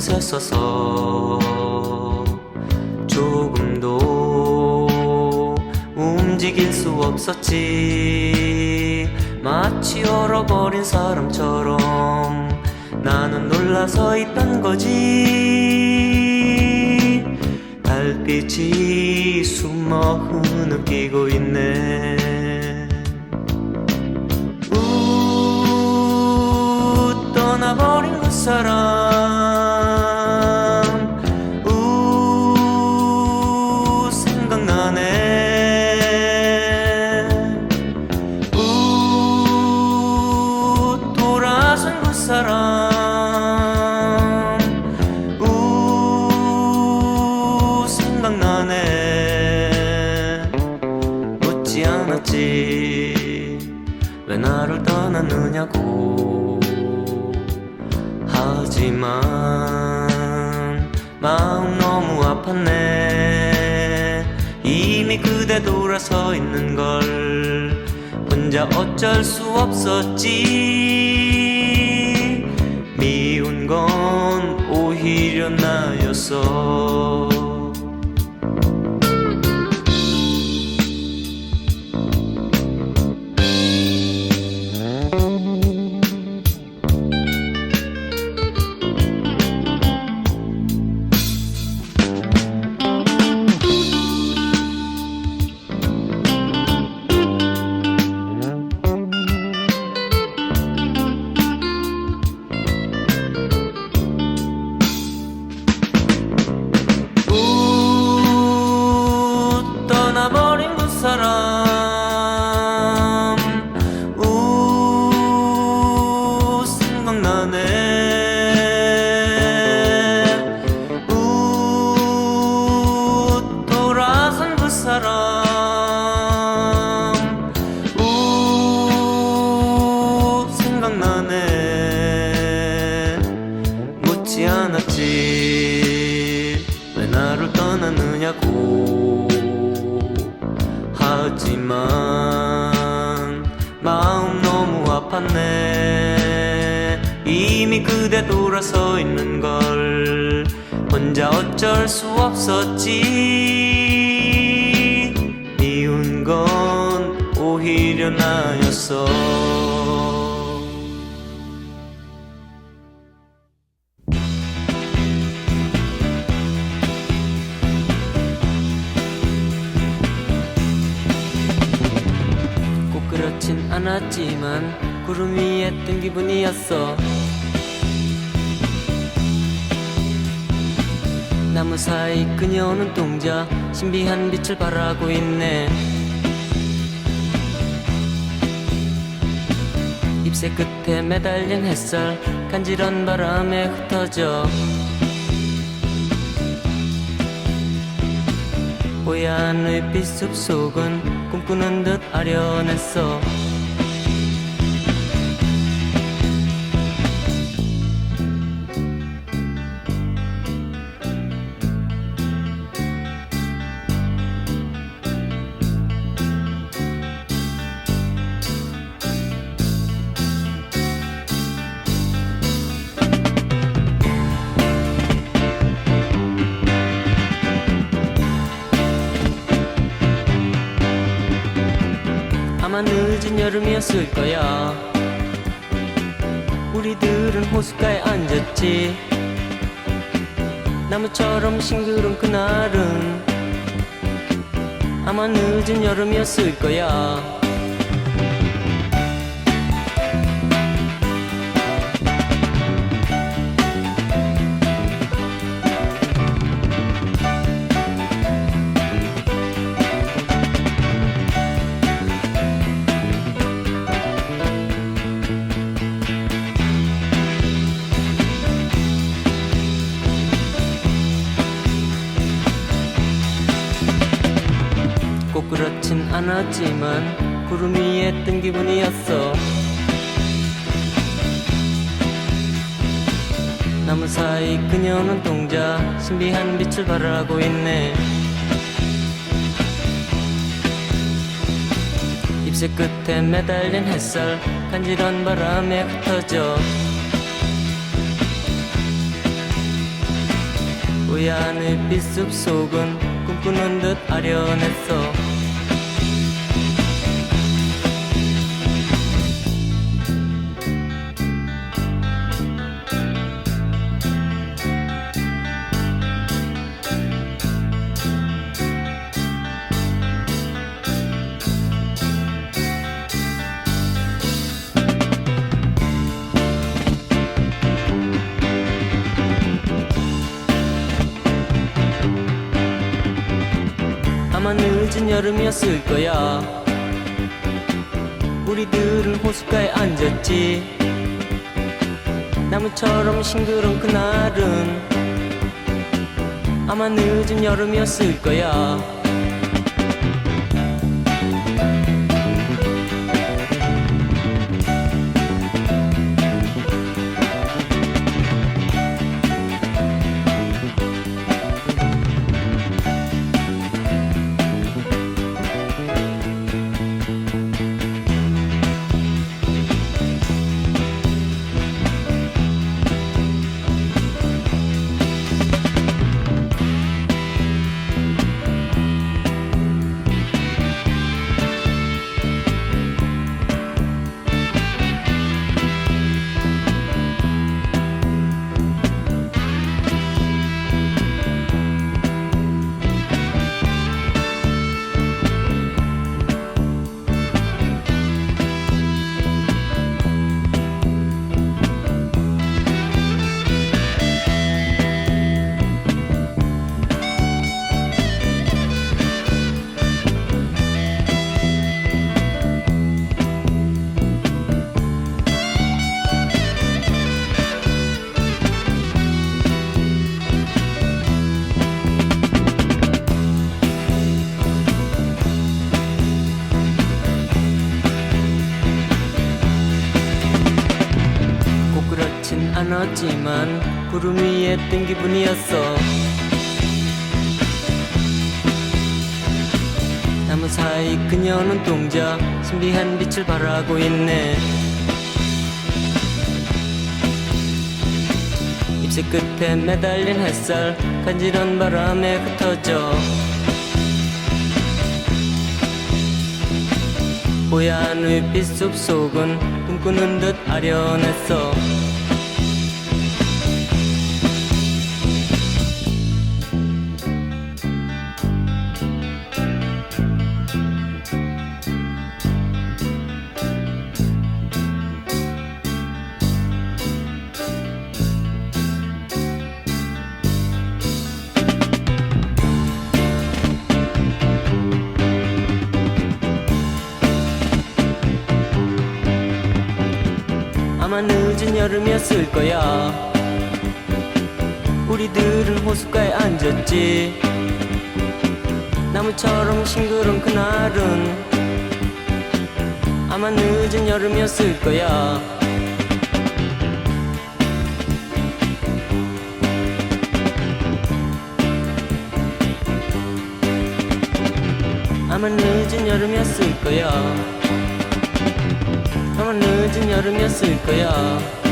곳에 서서 조금도 움직일 수 없었지. 마치 얼어버린 사람처럼 나는 놀라서 있던 거지. 달빛이 숨어 흐느끼고 있네. 우 떠나버린 그 사람 걸. 혼자 어쩔 수 없었지. 미운 건 오히려 나였어 꼭 그렇진 않았지만 구름 위에 뜬 기분이었어. 나무 사이 그녀는 동자 신비한 빛을 발하고 있네. 잎새 끝에 매달린 햇살 간지런 바람에 흩어져. 뽀얀 빛 숲속은 꿈꾸는 듯 아련했어 여름이었을 거야. 우리들은 호숫가에 앉았지. 나무처럼 싱그런 그날은 아마 늦은 여름이었을 거야 고그렇진 않았지만 구름 위에 뜬 기분이었어. 나무 사이 그녀는 동자 신비한 빛을 발하고 있네. 잎새 끝에 매달린 햇살 간지런 바람에 흩어져. 우연의 빛숲 속은 꿈꾸는 듯 아련했어 늦은 여름이었을 거야. 우리들은 호숫가에 앉았지. 나무처럼 싱그러운 그날은 아마 늦은 여름이었을 거야 않았지만 구름 위에 뜬 기분이었어. 나무 사이 그녀는 동자 신비한 빛을 발하고 있네. 잎새 끝에 매달린 햇살 간지런 바람에 흩어져. 뽀얀 의 빛 숲 속은 꿈꾸는 듯 아련했어 여름이었을 거야. 우리들은 호숫가에 앉았지. 나무처럼 싱그러운 그날은 아마 늦은 여름이었을 거야. 아마 늦은 여름이었을 거야. 아마 늦은 여름이었을 거야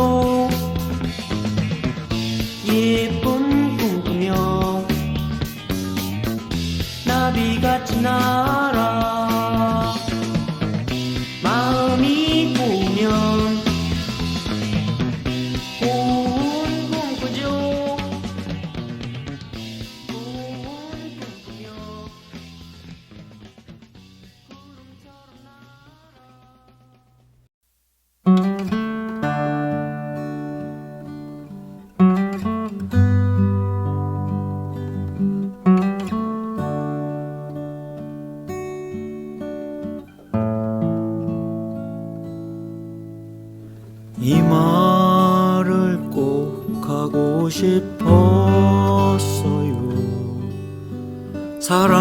Oh. 사랑한다고.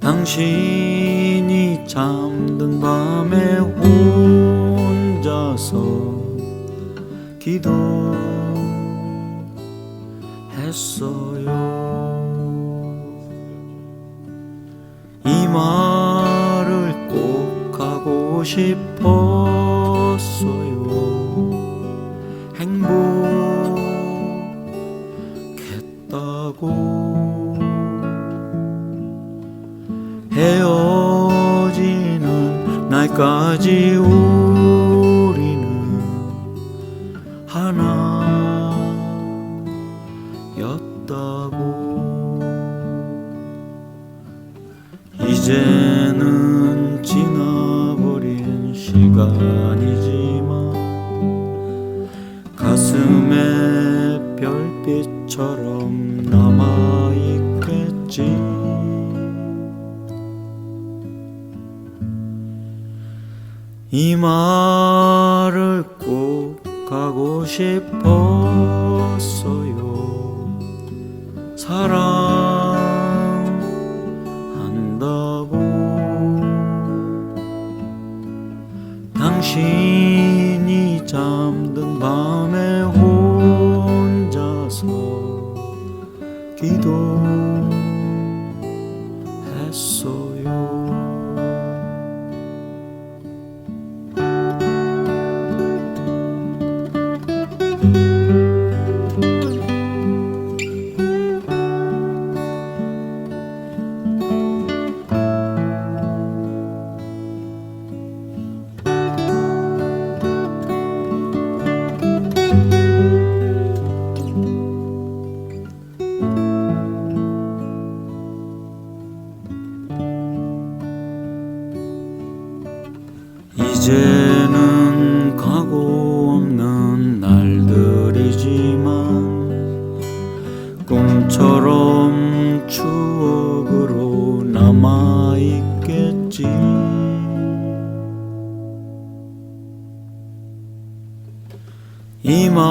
당신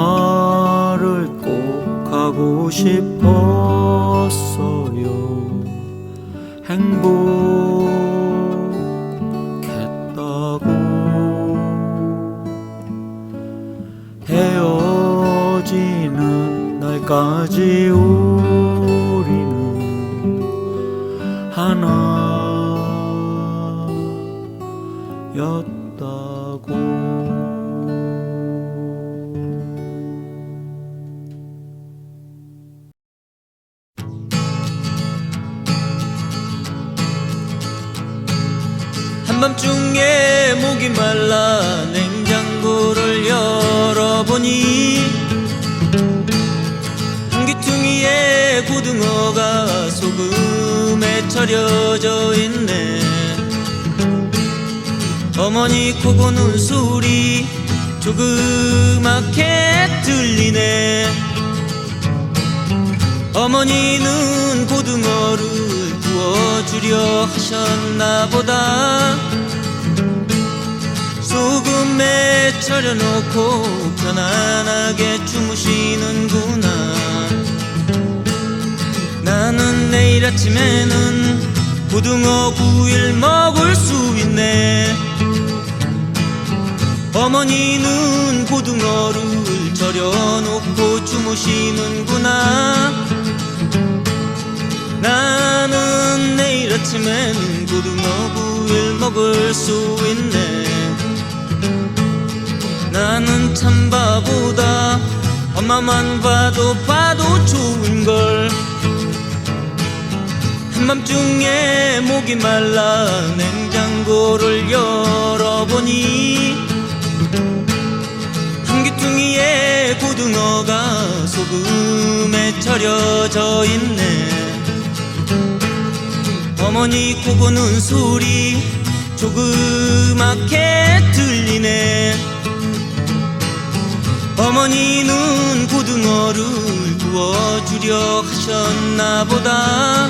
나를 꼭 가고 싶었어요. 행복했다고 헤어지는 날까지 오 절여져 있네. 어머니 코 고는 소리 조그맣게 들리네. 어머니는 고등어를 구워주려 하셨나 보다. 소금에 절여놓고 편안하게 주무시는구나 내일 아침에는 고등어 구이를 먹을 수 있네. 어머니는 고등어를 절여놓고 주무시는구나. 나는 내일 아침엔 고등어 구이를 먹을 수 있네. 나는 참 바보다. 엄마만 봐도 봐도 좋은걸 한밤중에 목이 말라 냉장고를 열어보니 한 귀퉁이에 고등어가 소금에 절여져 있네. 어머니 코 고는 소리 조그맣게 들리네. 어머니는 고등어를 구워주려 하셨나 보다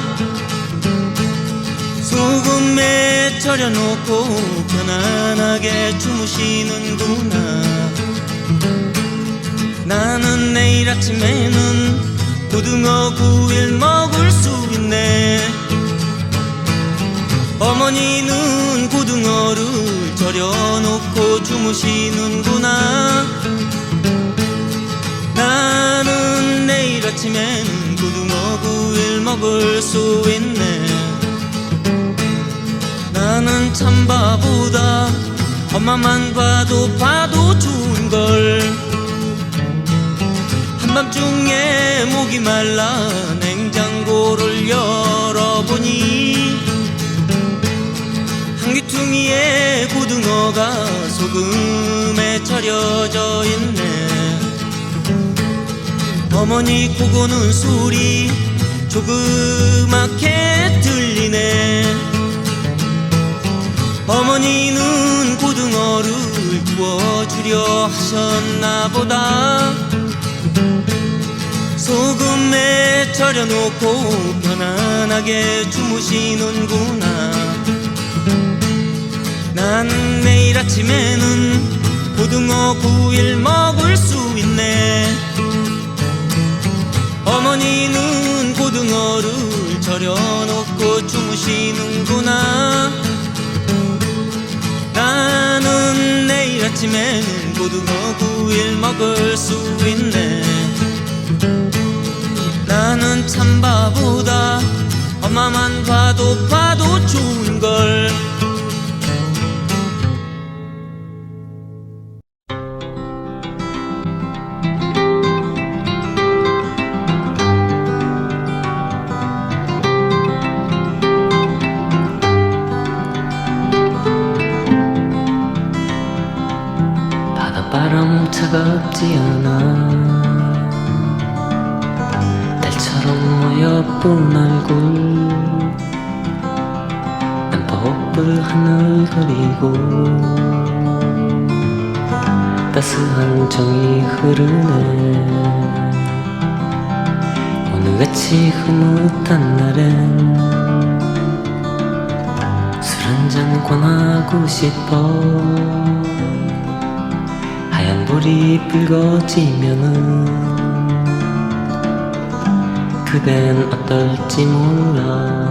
소금에 절여놓고 편안하게 주무시는구나. 나는 내일 아침에는 고등어 구이를 먹을 수 있네. 어머니는 고등어를 절여놓고 주무시는구나. 나는 내일 아침에는 고등어 구이를 먹을 수 있네 나는 참 바보다. 엄마만 봐도 봐도 좋은 걸. 한밤중에 목이 말라 냉장고를 열어보니 한 귀퉁이에 고등어가 소금에 절여져 있네. 어머니 코 고는 소리 조그맣게 들리네 어머니는 고등어를 구워주려 하셨나 보다. 소금에 절여놓고 편안하게 주무시는구나. 난 내일 아침에는 고등어 구이를 먹을 수 있네. 어머니는 고등어를 절여놓고 주무시는구나 나는 내일 아침에는 고등어 구이를 먹을 수 있네. 나는 참 바보다. 엄마만 봐도 봐도 좋은걸 흐르네 오늘같이 흐뭇한 날엔 술 한잔 권하고 싶어. 하얀 불이 붉어지면은 그댄 어떨지 몰라.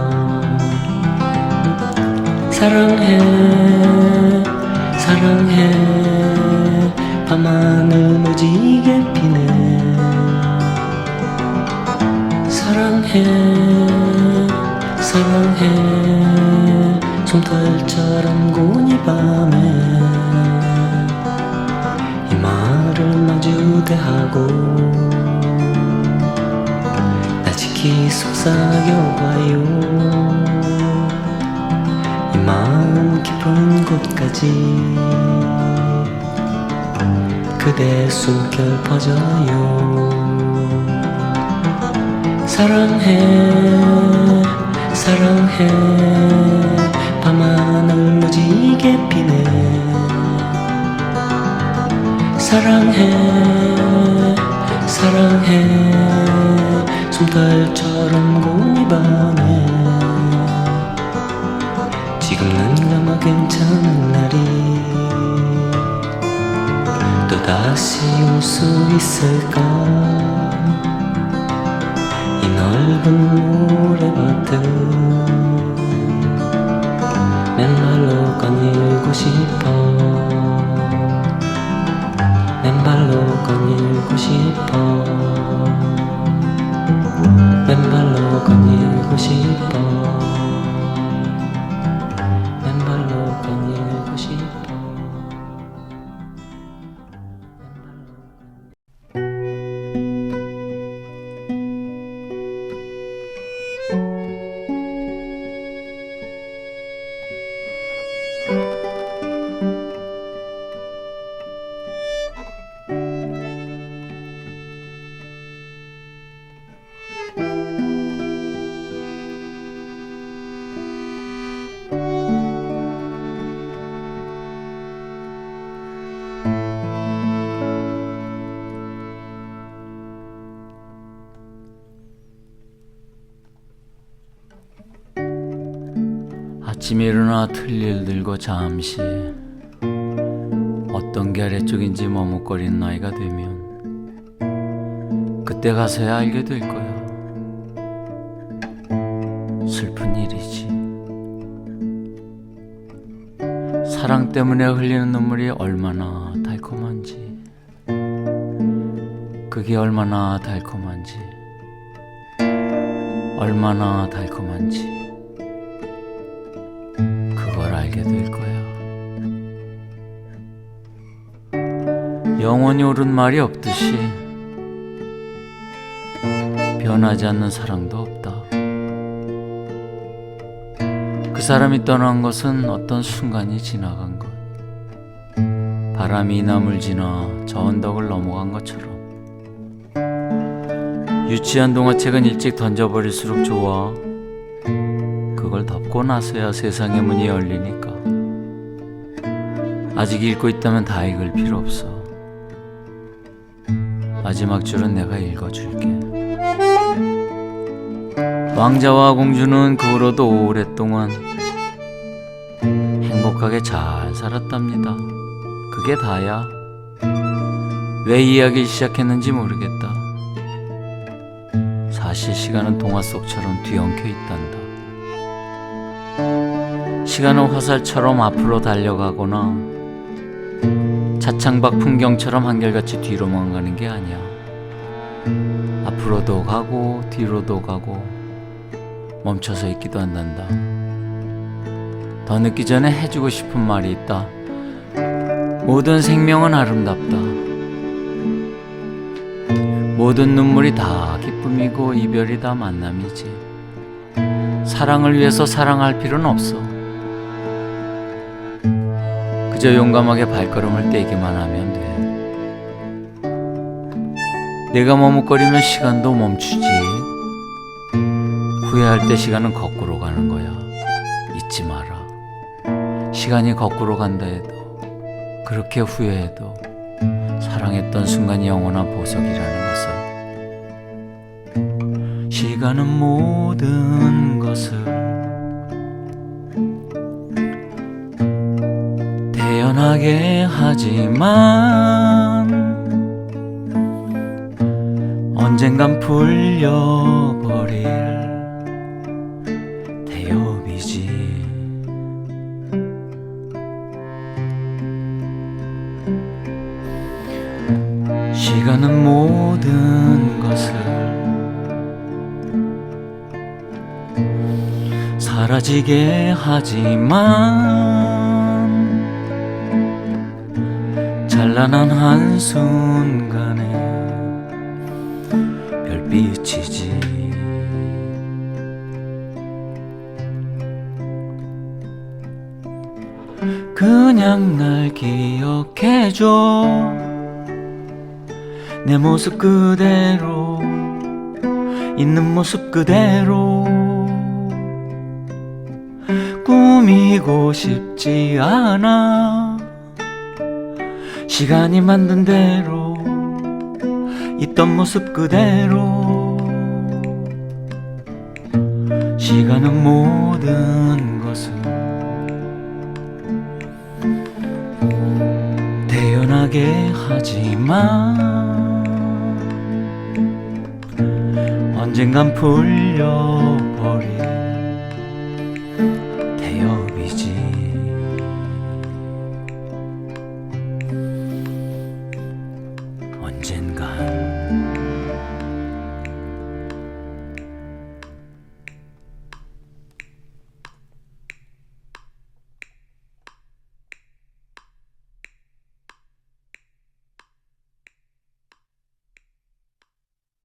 사랑해 사랑해 밤하늘 무지개 피네. 사랑해 사랑해. 솜털처럼 고운 이 밤에 이 말을 마주대하고 나 지키 속삭여봐요. 이 마음 깊이 싶은 곳까지 그대 숨결 퍼져요. 사랑해 사랑해. 밤하늘 무지개 피네. 사랑해 사랑해. 솜털처럼 고이반해 지금은 아마 괜찮은 날이 또 다시 올 수 있을까? 이 넓은 모래밭을 맨발로 거닐고 싶어. 맨발로 거닐고 싶어. 맨발로 거닐고 싶어 아침에 일어나 틀일 들고 잠시 어떤 게 아래쪽인지 머뭇거리는 나이가 되면 그때 가서야 알게 될 거야. 슬픈 일이지. 사랑 때문에 흘리는 눈물이 얼마나 달콤한지. 그게 얼마나 달콤한지. 얼마나 달콤한지. 영원히 옳은 말이 없듯이 변하지 않는 사랑도 없다. 그 사람이 떠난 것은 어떤 순간이 지나간 것. 바람이 이 나물 지나 저 언덕을 넘어간 것처럼. 유치한 동화책은 일찍 던져버릴수록 좋아. 그걸 덮고 나서야 세상의 문이 열리니까. 아직 읽고 있다면 다 읽을 필요 없어. 마지막 줄은 내가 읽어줄게. 왕자와 공주는 그 후로도 오랫동안 행복하게 잘 살았답니다. 그게 다야. 왜 이야기를 시작했는지 모르겠다. 사실 시간은 동화 속처럼 뒤엉켜 있단다. 시간은 화살처럼 앞으로 달려가거나 차창밖 풍경처럼 한결같이 뒤로만 가는 게 아니야. 앞으로도 가고 뒤로도 가고 멈춰서 있기도 한단다. 더 늦기 전에 해주고 싶은 말이 있다. 모든 생명은 아름답다. 모든 눈물이 다 기쁨이고 이별이 다 만남이지. 사랑을 위해서 사랑할 필요는 없어. 그저 용감하게 발걸음을 떼기만 하면 돼. 내가 머뭇거리면 시간도 멈추지. 후회할 때 시간은 거꾸로 가는 거야. 잊지 마라. 시간이 거꾸로 간다 해도, 그렇게 후회해도, 사랑했던 순간이 영원한 보석이라는 것을. 시간은 모든 것을 태연하게 하지만 언젠간 풀려버릴 대엽이지. 시간은 모든 것을 사라지게 하지만 찬란한 한순간에 별빛이지. 그냥 날 기억해줘. 내 모습 그대로 있는 모습 그대로. 꾸미고 싶지 않아 시간이 만든 대로 있던 모습 그대로. 시간은 모든 것을 태연하게 하지만 언젠간 풀려버릴